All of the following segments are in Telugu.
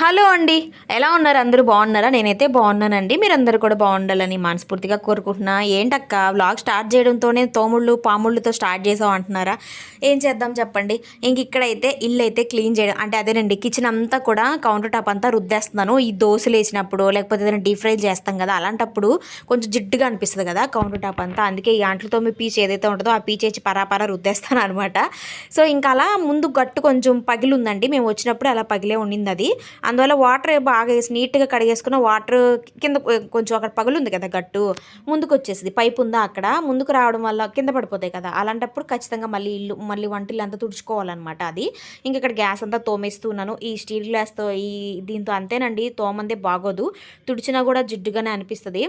హలో అండి. ఎలా ఉన్నారు? అందరూ బాగున్నారా? నేనైతే బాగున్నానండి. మీరందరూ కూడా బాగుండాలని మనస్ఫూర్తిగా కోరుకుంటున్నా. ఏంటక్క వ్లాగ్ స్టార్ట్ చేయడంతోనే తోముళ్ళు పాముళ్ళతో స్టార్ట్ చేసాం అంటున్నారా? ఏం చేద్దాం చెప్పండి. ఇంక ఇక్కడైతే ఇల్లు అయితే క్లీన్ చేయడం అంటే అదేనండి కిచెన్ అంతా కూడా కౌంటర్ టాప్ అంతా రుద్దేస్తున్నాను. ఈ దోశలు వేసినప్పుడు లేకపోతే ఏదైనా డీప్ ఫ్రై చేస్తాం కదా అలాంటప్పుడు కొంచెం జిడ్డుగా అనిపిస్తుంది కదా కౌంటర్ టాప్ అంతా. అందుకే ఈ అంట్లతో మీ పీచ్ ఏదైతే ఉంటుందో ఆ పీచ్ వచ్చి పరాపరా రుద్దేస్తాను అనమాట. సో ఇంకా అలా ముందు గట్టు కొంచెం పగిలి ఉందండి. మేము వచ్చినప్పుడు అలా పగిలే ఉండింది అది. అందువల్ల వాటర్ బాగా వేసి నీట్గా కడిగేసుకున్న వాటర్ కింద కొంచెం అక్కడ పగులుంది కదా గట్టు ముందుకు వచ్చేసింది పైపు ఉందా అక్కడ? ముందుకు రావడం వల్ల కింద పడిపోతాయి కదా. అలాంటప్పుడు ఖచ్చితంగా మళ్ళీ ఇల్లు మళ్ళీ వంటిల్లు అంతా తుడుచుకోవాలన్నమాట అది. ఇంక ఇక్కడ గ్యాస్ అంతా తోమేస్తున్నాను ఈ స్టీల్ గ్లాస్తో ఈ దీంతో అంతేనండి. తోమందే బాగోదు. తుడిచినా కూడా జిడ్డుగానే అనిపిస్తుంది.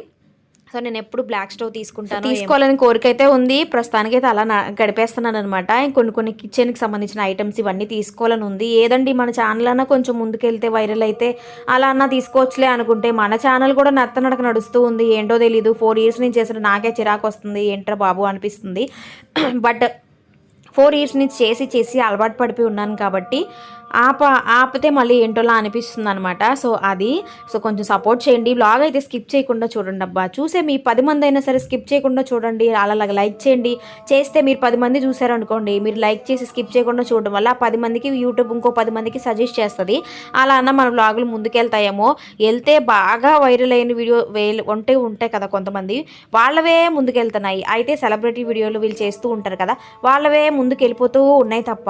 సో నేను ఎప్పుడు బ్లాక్ స్టవ్ తీసుకుంటాను తీసుకోవాలని కోరిక అయితే ఉంది. ప్రస్తుతానికి అయితే అలా గడిపేస్తున్నాను అనమాట కొన్ని కొన్ని కిచెన్కి సంబంధించిన ఐటమ్స్ ఇవన్నీ తీసుకోవాలని ఉంది. ఏదండి మన ఛానల్ అన్నా కొంచెం ముందుకెళ్తే వైరల్ అయితే అలా అన్నా తీసుకోవచ్చులే అనుకుంటే మన ఛానల్ కూడా నత్తనడక నడుస్తూ ఉంది. ఏంటో తెలీదు. ఫోర్ ఇయర్స్ నుంచి చేసిన నాకే చిరాకు వస్తుంది. ఏంట్రా బాబు అనిపిస్తుంది. బట్ ఫోర్ ఇయర్స్ నుంచి చేసి చేసి అలవాటు పడిపోయి ఉన్నాను కాబట్టి ఆప ఆపితే మళ్ళీ ఏంటోలా అనిపిస్తుంది అనమాట సో అది సో కొంచెం సపోర్ట్ చేయండి. బ్లాగ్ అయితే స్కిప్ చేయకుండా చూడండి అబ్బా. చూసే మీ పది మంది అయినా సరే స్కిప్ చేయకుండా చూడండి. అలా లైక్ చేయండి. చేస్తే మీరు పది మంది చూసారనుకోండి మీరు లైక్ చేసి స్కిప్ చేయకుండా చూడడం వల్ల పది మందికి యూట్యూబ్ ఇంకో పది మందికి సజెస్ట్ చేస్తుంది. అలా అన్న మన బ్లాగులు ముందుకెళ్తాయేమో. వెళ్తే బాగా వైరల్ అయిన వీడియో వేలు ఉంటే ఉంటాయి కదా కొంతమంది. వాళ్ళవే ముందుకెళ్తున్నాయి. అయితే సెలబ్రిటీ వీడియోలు వీళ్ళు చేస్తూ ఉంటారు కదా వాళ్ళవే ముందుకు వెళ్ళిపోతూ ఉన్నాయి తప్ప.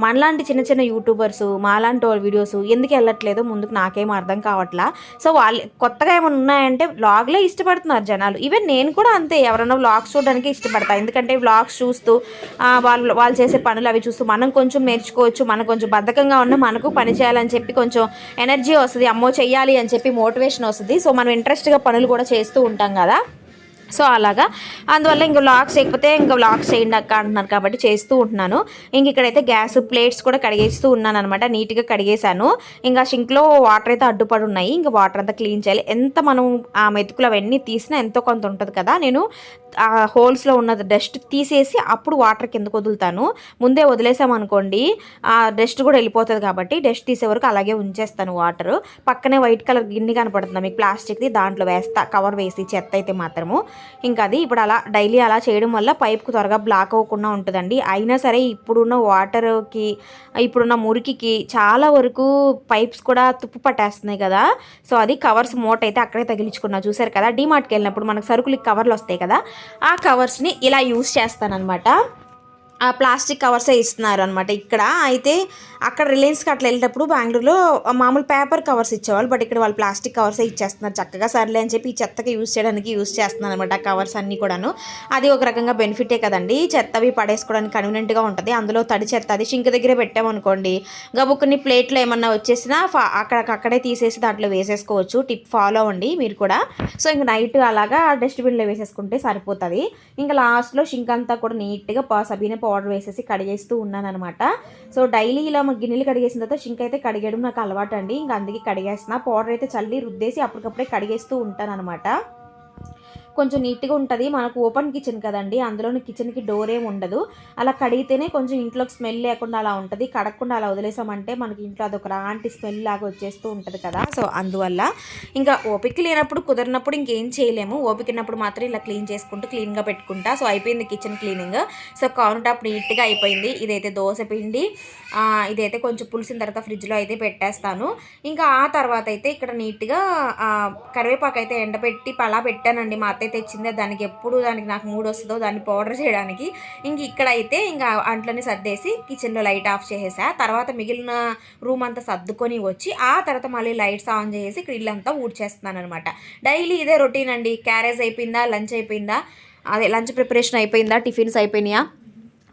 మనలాంటి చిన్న చిన్న యూట్యూబర్స్ మాలాంటి వాళ్ళ వీడియోస్ ఎందుకు వెళ్ళట్లేదో? ముందుకు నాకేం అర్థం కావట్లా? సో వాళ్ళు కొత్తగా ఏమైనా ఉన్నాయంటే వ్లాగ్లే ఇష్టపడుతున్నారు జనాలు. ఈవెన్ నేను కూడా అంతే ఎవరైనా వ్లాగ్స్ చూడడానికి ఇష్టపడతాను ఎందుకంటే వ్లాగ్స్ చూస్తూ వాళ్ళు వాళ్ళు చేసే పనులు అవి చూస్తూ మనం కొంచెం నేర్చుకోవచ్చు మనం కొంచెం బద్ధకంగా ఉన్న మనకు పని చేయాలని చెప్పి కొంచెం ఎనర్జీ వస్తుంది అమ్మో చెయ్యాలి అని చెప్పి మోటివేషన్ వస్తుంది. సో మనం ఇంట్రెస్ట్గా పనులు కూడా చేస్తూ ఉంటాం కదా. సో అలాగా. అందువల్ల ఇంక వ్లాగ్స్ చేయకపోతే ఇంకా వ్లాగ్స్ చేయండి అక్క అంటున్నారు కాబట్టి చేస్తూ ఉంటున్నాను. ఇంక ఇక్కడైతే గ్యాస్ ప్లేట్స్ కూడా కడిగేస్తూ ఉన్నాను అనమాట నీట్గా కడిగేశాను. ఇంకా షింక్లో వాటర్ అయితే అడ్డుపడి ఉన్నాయి. ఇంకా వాటర్ అంతా క్లీన్ చేయాలి. ఎంత మనం ఆ మెతుకులు అవన్నీ తీసినా ఎంతో కొంత ఉంటుంది కదా. నేను ఆ హోల్స్లో ఉన్న డస్ట్ తీసేసి అప్పుడు వాటర్ కిందకు వదులుతాను. ముందే వదిలేసామనుకోండి ఆ డస్ట్ కూడా వెళ్ళిపోతుంది కాబట్టి డస్ట్ తీసే వరకు అలాగే ఉంచేస్తాను వాటర్. పక్కనే వైట్ కలర్ గిన్నె కనపడుతుంది. మీకు ప్లాస్టిక్ది దాంట్లో వేస్తా కవర్ వేసి చెత్త అయితే మాత్రము. ఇంకా అది ఇప్పుడు అలా డైలీ అలా చేయడం వల్ల పైప్కు త్వరగా బ్లాక్ అవ్వకుండా ఉంటుందండి. అయినా సరే ఇప్పుడున్న వాటర్కి ఇప్పుడున్న మురికికి చాలా వరకు పైప్స్ కూడా తుప్పు పట్టేస్తున్నాయి కదా. సో అది కవర్స్ మూట అయితే అక్కడే తగిలించుకున్నా. చూసారు కదా డిమార్ట్కి వెళ్ళినప్పుడు మనకు సరుకులు కవర్లు వస్తాయి కదా. ఆ కవర్స్ని ఇలా యూస్ చేస్తానన్నమాట. ఆ ప్లాస్టిక్ కవర్సే ఇస్తున్నారు అనమాట ఇక్కడ. అయితే అక్కడ రిలయన్స్కి అట్లా వెళ్ళేటప్పుడు బెంగళూరులో మామూలు పేపర్ కవర్స్ ఇచ్చేవాళ్ళు బట్ ఇక్కడ వాళ్ళు ప్లాస్టిక్ కవర్సే ఇచ్చేస్తున్నారు. చక్కగా సర్లే అని చెప్పి ఈ చెత్తకి యూజ్ చేయడానికి యూజ్ చేస్తున్నారు అనమాట కవర్స్ అన్నీ కూడాను. అది ఒక రకంగా బెనిఫిటే కదండి. చెత్తవి పడేసుకోవడానికి కన్వీనియంట్గా ఉంటుంది. అందులో తడి చెత్త అది షింక్ దగ్గరే పెట్టామనుకోండి గబుక్కుని ప్లేట్లో ఏమన్నా వచ్చేసినా ఫా- అక్కడికక్కడే తీసేసి దాంట్లో వేసేసుకోవచ్చు. టిప్ ఫాలో అవ్వండి మీరు కూడా. సో ఇంక నైట్ అలాగా డస్ట్బిన్లో వేసేసుకుంటే సరిపోతుంది. ఇంకా లాస్ట్లో షింక్ అంతా కూడా నీట్గా సబీన పౌడర్ వేసేసి కడిగేస్తూ ఉన్నాను అనమాట సో డైలీ ఇలా గిన్నెలు కడిగేసిన తర్వాత షింక్ అయితే కడిగేయడం నాకు అలవాటు అండి ఇంకా అందుకే కడిగేస్తున్నా. పౌడర్ అయితే చల్లి రుద్దేసి అప్పటికప్పుడే కడిగేస్తూ ఉంటాను అనమాట కొంచెం నీట్గా ఉంటుంది. మనకు ఓపెన్ కిచెన్ కదండి. అందులోని కిచెన్కి డోర్ ఏమి ఉండదు. అలా కడిగితేనే కొంచెం ఇంట్లోకి స్మెల్ లేకుండా అలా ఉంటుంది. కడగకుండా అలా వదిలేసామంటే మనకి ఇంట్లో అదొక రాంటి స్మెల్ లాగా వచ్చేస్తూ ఉంటుంది కదా. సో అందువల్ల ఇంకా ఓపిక లేనప్పుడు కుదిరినప్పుడు ఇంకేం చేయలేము. ఓపిక ఉన్నప్పుడు మాత్రం ఇలా క్లీన్ చేసుకుంటూ క్లీన్గా పెట్టుకుంటా. సో అయిపోయింది kitchen cleaning. So counter top నీట్గా అయిపోయింది. ఇదైతే దోశ పిండి. ఇదైతే కొంచెం పులిసిన తర్వాత ఫ్రిడ్జ్లో అయితే పెట్టేస్తాను. ఇంకా ఆ తర్వాత అయితే ఇక్కడ నీట్గా కరివేపాకు అయితే ఎండబెట్టి పలా పెట్టానండి మా అత్తయ్య తెచ్చిందే దానికి ఎప్పుడు దానికి నాకు మూడు వస్తుందో దాన్ని పౌడర్ చేయడానికి. ఇంక ఇక్కడ అయితే ఇంకా అంట్లోనే సర్దేసి కిచెన్లో లైట్ ఆఫ్ చేసేసా. తర్వాత మిగిలిన రూమ్ అంతా సర్దుకొని వచ్చి ఆ తర్వాత మళ్ళీ లైట్స్ ఆన్ చేసి ఇక్కడ ఇల్లంతా ఊడ్చేస్తున్నాను అనమాట డైలీ ఇదే రొటీన్ అండి. క్యారేజ్ అయిపోయిందా? లంచ్ అయిపోయిందా? అదే లంచ్ ప్రిపరేషన్ అయిపోయిందా? టిఫిన్స్ అయిపోయినాయా?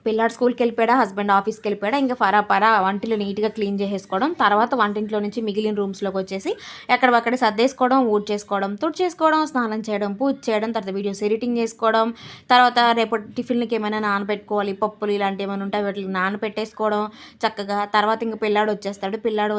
పిల్లాడు స్కూల్కి వెళ్ళిపోయాడా హస్బెండ్ ఆఫీస్కి వెళ్ళిపోయాడా ఇంకా ఫరా పరా వంటిలో నీట్గా క్లీన్ చేసేసుకోవడం తర్వాత వంటింట్లో నుంచి మిగిలిన రూమ్స్లోకి వచ్చేసి ఎక్కడక్కడ సర్దేసుకోవడం ఊడ్ చేసుకోవడం తుడిచేసుకోవడం స్నానం చేయడం పూజ చేయడం తర్వాత వీడియోస్ ఎడిటింగ్ చేసుకోవడం తర్వాత రేపటి టిఫిన్లకి ఏమైనా నానబెట్టుకోవాలి పప్పులు ఇలాంటివి ఏమైనా ఉంటాయి వాటికి నానబెట్టేసుకోవడం చక్కగా తర్వాత ఇంకా పిల్లాడు వచ్చేస్తాడు పిల్లాడు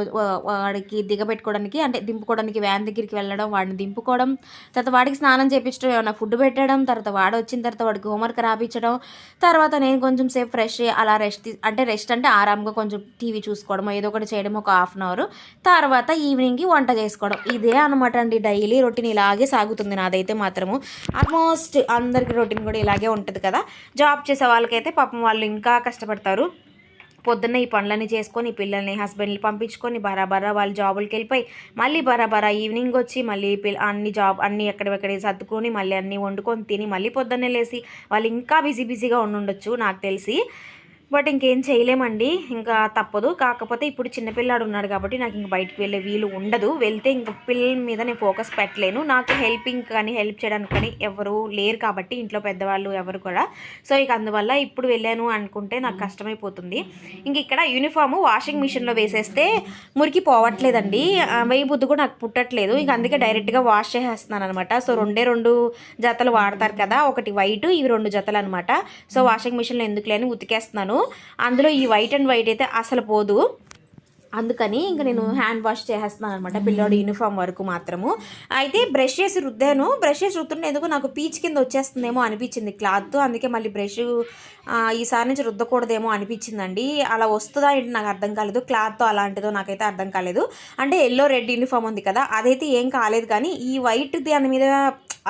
వాడికి దిగబెట్టుకోవడానికి అంటే దింపుకోవడానికి వ్యాన్ దగ్గరికి వెళ్ళడం వాడిని దింపుకోవడం తర్వాత వాడికి స్నానం చేపించడం ఏమైనా ఫుడ్ పెట్టడం తర్వాత వాడు వచ్చిన తర్వాత వాడికి హోంవర్క్ రాపించడం తర్వాత నేను కొంచెం సేపు ఫ్రెష్ అలా రెస్ట్ అంటే రెస్ట్ అంటే ఆరాంగా కొంచెం టీవీ చూసుకోవడం ఏదో ఒకటి చేయడం ఒక హాఫ్ అన్ అవర్ తర్వాత ఈవినింగ్కి వంట చేసుకోవడం. ఇదే అనమాట అండి డైలీ రొటీన్ ఇలాగే సాగుతుంది నాదైతే మాత్రము. ఆల్మోస్ట్ అందరికి రొటీన్ కూడా ఇలాగే ఉంటుంది కదా. జాబ్ చేసే వాళ్ళకైతే పాపం వాళ్ళు ఇంకా కష్టపడతారు. పొద్దున్న ఈ పనులన్నీ చేసుకొని పిల్లల్ని హస్బెండ్ని పంపించుకొని బరాబరా వాళ్ళు జాబులకి వెళ్ళిపోయి మళ్ళీ బరాబరా ఈవినింగ్ వచ్చి మళ్ళీ పిల్ల అన్ని జాబ్ అన్ని ఎక్కడెక్కడ సర్దుకొని మళ్ళీ అన్నీ వండుకొని తిని మళ్ళీ పొద్దున్నే లేసి వాళ్ళు ఇంకా బిజీ బిజీగా ఉండుండొచ్చు నాకు తెలిసి. బట్ ఇంకేం చేయలేమండి. ఇంకా తప్పదు. కాకపోతే ఇప్పుడు చిన్నపిల్లాడు ఉన్నాడు కాబట్టి నాకు ఇంక బయటకు వెళ్ళే వీలు ఉండదు. వెళ్తే ఇంక పిల్లల మీద నేను ఫోకస్ పెట్టలేను. నాకు హెల్పింగ్ కానీ హెల్ప్ చేయడానికి కానీ ఎవరు లేరు కాబట్టి ఇంట్లో పెద్దవాళ్ళు ఎవరు కూడా. సో ఇక అందువల్ల ఇప్పుడు వెళ్ళాను అనుకుంటే నాకు కష్టమైపోతుంది. ఇంక ఇక్కడ యూనిఫామ్ వాషింగ్ మిషన్లో వేసేస్తే మురికి పోవట్లేదండి. వెయ్యి బుద్ధి కూడా నాకు పుట్టట్లేదు. ఇంక అందుకే డైరెక్ట్గా వాష్ చేసేస్తున్నాను అనమాట. సో రెండే రెండు జతలు వాడతారు కదా. ఒకటి వైట్ ఇవి రెండు జతలు అనమాట. సో వాషింగ్ మిషన్లో ఎందుకు లేని ఉతికేస్తున్నాను అందులో ఈ వైట్ అండ్ వైట్ అయితే అసలు పోదు. అందుకని ఇంకా నేను హ్యాండ్ వాష్ చేసేస్తున్నాను అనమాట పిల్లోడు యూనిఫామ్ వరకు మాత్రము. అయితే బ్రష్ చేసి రుద్దాను. బ్రష్ చేసి రుద్దుంటే ఎందుకు నాకు పీచ్ కింద వచ్చేస్తుందేమో అనిపించింది క్లాత్. అందుకే మళ్ళీ బ్రష్ ఈసారి నుంచి రుద్దకూడదేమో అనిపించిందండి. అలా వస్తుందా ఏంటి నాకు అర్థం కాలేదు. క్లాత్ అలాంటిదో నాకైతే అర్థం కాలేదు. అంటే ఎల్లో రెడ్ యూనిఫామ్ ఉంది కదా అదైతే ఏం కాలేదు. కానీ ఈ వైట్ దాని మీద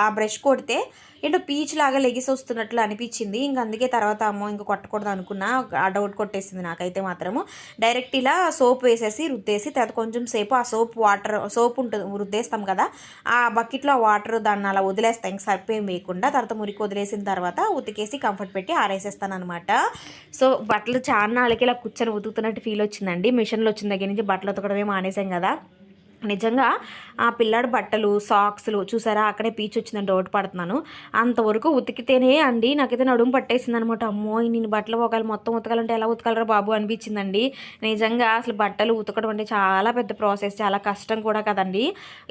ఆ బ్రష్ కొడితే ఏంటో పీచ్ లాగా లెగిసి వస్తున్నట్లు అనిపించింది. ఇంక అందుకే తర్వాత అమ్మో ఇంక కొట్టకూడదు అనుకున్నా ఆ డౌట్ కొట్టేసింది నాకైతే మాత్రము. డైరెక్ట్ ఇలా సోప్ వేసేసి రుద్దేసి తర్వాత కొంచెం సేపు ఆ సోప్ వాటర్ సోప్ ఉంటుంది రుద్దేస్తాం కదా ఆ బకెట్లో ఆ వాటర్ దాన్ని అలా వదిలేస్తాం ఇంక సరిపోయి వేయకుండా తర్వాత మురికి వదిలేసిన తర్వాత ఉతికేసి కంఫర్ట్ పెట్టి ఆరేసేస్తాను అనమాట సో బట్టలు చాలా నాళ్ళకి ఇలా కూర్చొని ఉతుకుతున్నట్టు ఫీల్ వచ్చిందండి. మిషన్లో వచ్చిన దగ్గర నుంచి బట్టలు ఉతకడమే మానేసాం కదా. నిజంగా ఆ పిల్లాడి బట్టలు సాక్స్లు చూసారా? అక్కడే పీచ్ వచ్చిందని డౌట్ పడుతున్నాను. అంతవరకు ఉతికితేనే అండి. నాకైతే నడుము పట్టేసింది అనమాట అమ్మో నేను బట్టలు ఒకవేళ మొత్తం ఉతకాలంటే ఎలా ఉతకాలరా బాబు అనిపించిందండి. నిజంగా అసలు బట్టలు ఉతకడం అంటే చాలా పెద్ద ప్రాసెస్ చాలా కష్టం కూడా కదండి.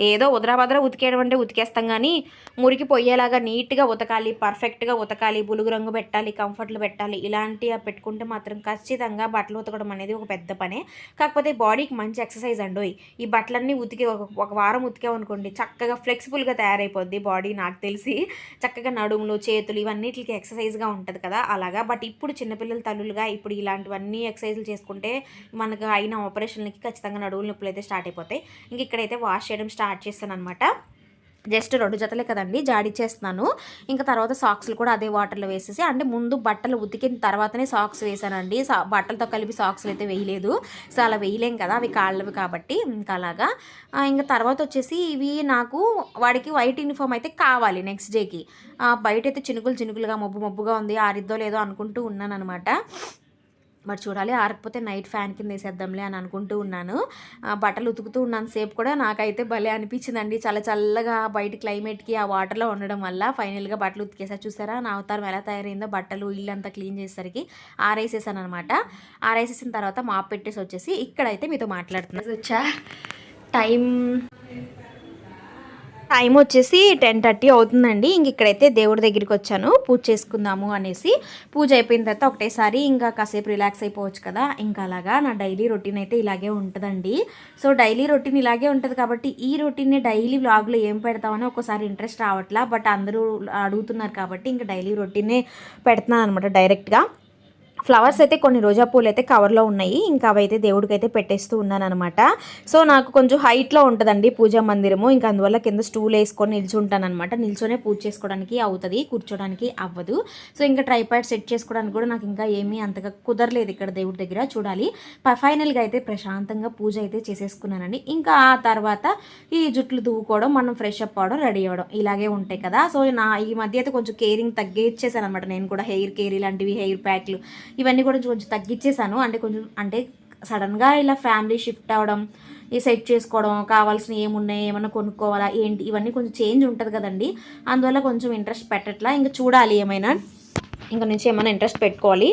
ఏదో ఉదరాబద్ర ఉతికేయడం అంటే ఉతికేస్తాం కానీ మురికి పొయ్యేలాగా నీట్గా ఉతకాలి పర్ఫెక్ట్గా ఉతకాలి బులుగు రంగు పెట్టాలి కంఫర్ట్లు పెట్టాలి ఇలాంటివి పెట్టుకుంటే మాత్రం ఖచ్చితంగా బట్టలు ఉతకడం అనేది ఒక పెద్ద పనే. కాకపోతే బాడీకి మంచి ఎక్సర్సైజ్ అండి ఈ బట్టలన్నీ ఉతికి ఒక ఒక వారం ఉతికామనుకోండి చక్కగా ఫ్లెక్సిబుల్గా తయారైపోద్ది బాడీ నాకు తెలిసి. చక్కగా నడుములు చేతులు ఇవన్నిటికి ఎక్సర్సైజ్గా ఉంటుంది కదా అలాగా. బట్ ఇప్పుడు చిన్నపిల్లల తల్లులుగా ఇప్పుడు ఇలాంటివన్నీ ఎక్సర్సైజులు చేసుకుంటే మనకు అయిన ఆపరేషన్లకి ఖచ్చితంగా నడువుల నొప్పులు అయితే స్టార్ట్ అయిపోతాయి. ఇంక ఇక్కడైతే వాష్ చేయడం స్టార్ట్ చేస్తాను అనమాట జస్ట్ రెండు జతలే కదండి జాడిచ్చేస్తున్నాను ఇంకా తర్వాత సాక్స్లు కూడా అదే వాటర్లో వేసేసి అంటే ముందు బట్టలు ఉతికిన తర్వాతనే సాక్స్ వేసానండి సా బట్టలతో కలిపి సాక్స్లు అయితే వేయలేదు. సో అలా వేయలేం కదా అవి కాళ్ళవి కాబట్టి ఇంకా అలాగా. ఇంకా తర్వాత వచ్చేసి ఇవి నాకు వాడికి వైట్ యూనిఫామ్ అయితే కావాలి నెక్స్ట్ డేకి. బయట అయితే చినుకులు చినుకులుగా మబ్బు మబ్బుగా ఉంది ఆరిద్దో లేదో అనుకుంటూ ఉన్నాను అనమాట మరి చూడాలి ఆరకపోతే నైట్ ఫ్యాన్ కింద వేసేద్దాంలే అని అనుకుంటూ ఉన్నాను. బట్టలు ఉతుకుతూ ఉన్నాను సేపు కూడా. నాకైతే భలే అనిపించిందండి. చాలా చల్లగా బయట క్లైమేట్కి ఆ వాటర్లో ఉండడం వల్ల. ఫైనల్గా బట్టలు ఉతికేసా. చూసారా? నా అవతారం ఎలా తయారైందో బట్టలు ఇల్లంతా క్లీన్ చేసేసరికి ఆరేసేసాను అనమాట ఆరేసేసిన తర్వాత మాప్ పెట్టేసి వచ్చేసి ఇక్కడైతే మీతో మాట్లాడుతున్నాను వచ్చా? టైం టైం వచ్చేసి టెన్ థర్టీ అవుతుందండి. ఇంక ఇక్కడైతే దేవుడి దగ్గరికి వచ్చాను. పూజ చేసుకుందాము అనేసి పూజ అయిపోయిన తర్వాత ఒకటేసారి ఇంకా కాసేపు రిలాక్స్ అయిపోవచ్చు కదా. ఇంకా అలాగా నా డైలీ రొటీన్ అయితే ఇలాగే ఉంటుందండి. సో డైలీ రొటీన్ ఇలాగే ఉంటుంది కాబట్టి ఈ రొటీన్ని డైలీ వ్లాగ్లో ఏం పెడతామని ఒకసారి ఇంట్రెస్ట్ రావట్లా. బట్ అందరూ అడుగుతున్నారు కాబట్టి ఇంకా డైలీ రొటీనే పెడుతున్నాను అనమాట డైరెక్ట్గా. ఫ్లవర్స్ అయితే కొన్ని రోజా పూలు అయితే కవర్లో ఉన్నాయి. ఇంకా అవైతే దేవుడికి అయితే పెట్టేస్తూ ఉన్నాను అనమాట సో నాకు కొంచెం హైట్లో ఉంటుందండి పూజా మందిరము. ఇంకా అందువల్ల కింద స్టూల్ వేసుకొని నిల్చుంటాను అనమాట నిల్చొనే పూజ చేసుకోవడానికి అవుతుంది కూర్చోడానికి అవ్వదు. సో ఇంకా ట్రైపాడ్ సెట్ చేసుకోవడానికి కూడా నాకు ఇంకా ఏమీ అంతగా కుదరలేదు ఇక్కడ దేవుడి దగ్గర చూడాలి. ఫైనల్గా అయితే ప్రశాంతంగా పూజ అయితే చేసేసుకున్నానండి. ఇంకా ఆ తర్వాత ఈ జుట్లు దువ్వుకోవడం మనం ఫ్రెష్ అప్ అవడం రెడీ అవ్వడం ఇలాగే ఉంటాయి కదా. సో నా ఈ మధ్య అయితే కొంచెం కేరింగ్ తగ్గించేసాను అనమాట నేను కూడా హెయిర్ కేర్ ఇలాంటివి హెయిర్ ప్యాక్లు ఇవన్నీ కూడా కొంచెం తగ్గించేసాను అంటే కొంచెం అంటే సడన్గా ఇలా ఫ్యామిలీ షిఫ్ట్ అవ్వడం ఈ సెట్ చేసుకోవడం కావాల్సిన ఏమున్నాయి ఏమైనా కొనుక్కోవాలా ఏంటి ఇవన్నీ కొంచెం చేంజ్ ఉంటుంది కదండి. అందువల్ల కొంచెం ఇంట్రెస్ట్ పెట్టట్లా. ఇంకా చూడాలి ఏమైనా. ఇంకా నుంచి ఏమైనా ఇంట్రెస్ట్ పెట్టుకోవాలి.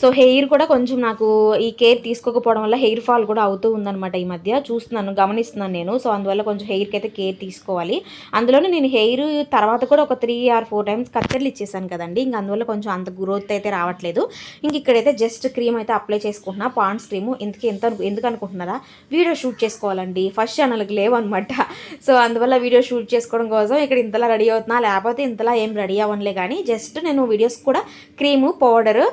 సో హెయిర్ కూడా కొంచెం నాకు ఈ కేర్ తీసుకోకపోవడం వల్ల హెయిర్ ఫాల్ కూడా అవుతూ ఉందన్నమాట ఈ మధ్య. చూస్తున్నాను గమనిస్తున్నాను నేను. సో అందువల్ల కొంచెం హెయిర్కి అయితే కేర్ తీసుకోవాలి. అందులోనే నేను హెయిర్ తర్వాత కూడా ఒక త్రీ ఆర్ ఫోర్ టైమ్స్ కత్తెర్లు ఇచ్చేసాను కదండి. ఇంకా అందువల్ల కొంచెం అంత గ్రోత్ అయితే రావట్లేదు. ఇంక ఇక్కడైతే జస్ట్ క్రీమ్ అయితే అప్లై చేసుకుంటున్నా. పాండ్స్ క్రీమ్ ఎందుకు ఎంత ఎందుకు అనుకుంటున్నారా? వీడియో షూట్ చేసుకోవాలండి. ఫస్ట్ ఛానల్కి లేవన్నమాట. సో అందువల్ల వీడియో షూట్ చేసుకోవడం కోసం ఇక్కడ ఇంతలా రెడీ అవుతున్నా. లేకపోతే ఇంతలా ఏం రెడీ అవ్వనులే కానీ జస్ట్ నేను వీడియోస్ కూడా క్రీము పౌడరు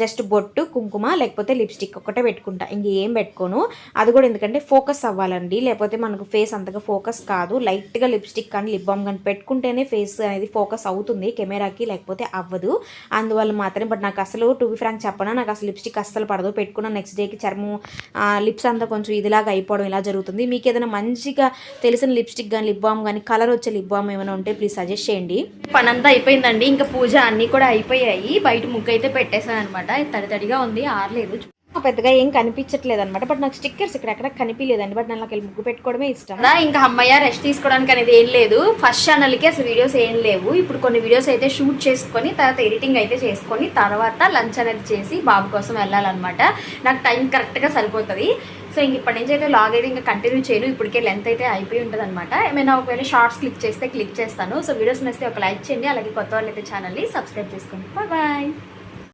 జస్ట్ బొట్టు కుంకుమ లేకపోతే లిప్స్టిక్ ఒకటే పెట్టుకుంటా. ఇంకేం పెట్టుకోను. అది కూడా ఎందుకంటే ఫోకస్ అవ్వాలండి. లేకపోతే మనకు ఫేస్ అంతగా ఫోకస్ కాదు. లైట్గా లిప్స్టిక్ కానీ లిప్ బామ్ కానీ పెట్టుకుంటేనే ఫేస్ అనేది ఫోకస్ అవుతుంది. కెమెరాకి లేకపోతే అవ్వదు. అందువల్ల మాత్రమే. బట్ నాకు అసలు టు బి ఫ్రాంక్ చెప్పనా నాకు అసలు లిప్స్టిక్ అస్సలు పడదు. పెట్టుకున్న నెక్స్ట్ డేకి చర్మం లిప్స్ అంతా కొంచెం ఇదిలాగా అయిపోవడం ఇలా జరుగుతుంది. మీకు ఏదైనా మంచిగా తెలిసిన లిప్స్టిక్ కానీ లిప్ బామ్ కానీ కలర్ వచ్చే లిప్ బామ్ ఏమైనా ఉంటే ప్లీజ్ సజెస్ట్ చేయండి. పనంతా అయిపోయిందండి. ఇంకా పూజ అన్నీ కూడా అయిపోయాయి. బయట ముగ్గు అయితే పెట్టేశాను అనమాట తడి తడిగా ఉంది ఆరలేదు. పెద్దగా ఏం కనిపించట్లేదు అనమాట బట్ నాకు స్టిక్కర్స్ ఇక్కడ ఎక్కడ కనిపించలేదండి. బట్ నాకు వెళ్ళి ముగ్గు పెట్టుకోవడమే ఇష్టం. ఇంకా అమ్మయ్య రెస్ట్ తీసుకోవడానికి అనేది ఏం లేదు. ఫస్ట్ ఛానల్కి అసలు వీడియోస్ ఏం లేవు. ఇప్పుడు కొన్ని వీడియోస్ అయితే షూట్ చేసుకొని తర్వాత ఎడిటింగ్ అయితే చేసుకొని తర్వాత లంచ్ అనేది చేసి బాబు కోసం వెళ్ళాలన్నమాట. నాకు టైం కరెక్ట్గా సరిపోతుంది. సో ఇంక ఇప్పటి నుంచి అయితే లాగ్ అయితే ఇంకా కంటిన్యూ చేయను. ఇప్పటికే లెంత్ అయితే అయిపోయి ఉంటుంది అనమాట ఏమైనా ఒకవేళ షార్ట్స్ క్లిక్ చేస్తే క్లిక్ చేస్తాను. సో వీడియోస్ నచ్చితే ఒక లైక్ చేయండి. అలాగే కొత్త వాళ్ళు అయితే ఛానల్ని సబ్స్క్రైబ్ చేసుకోండి. బాయ్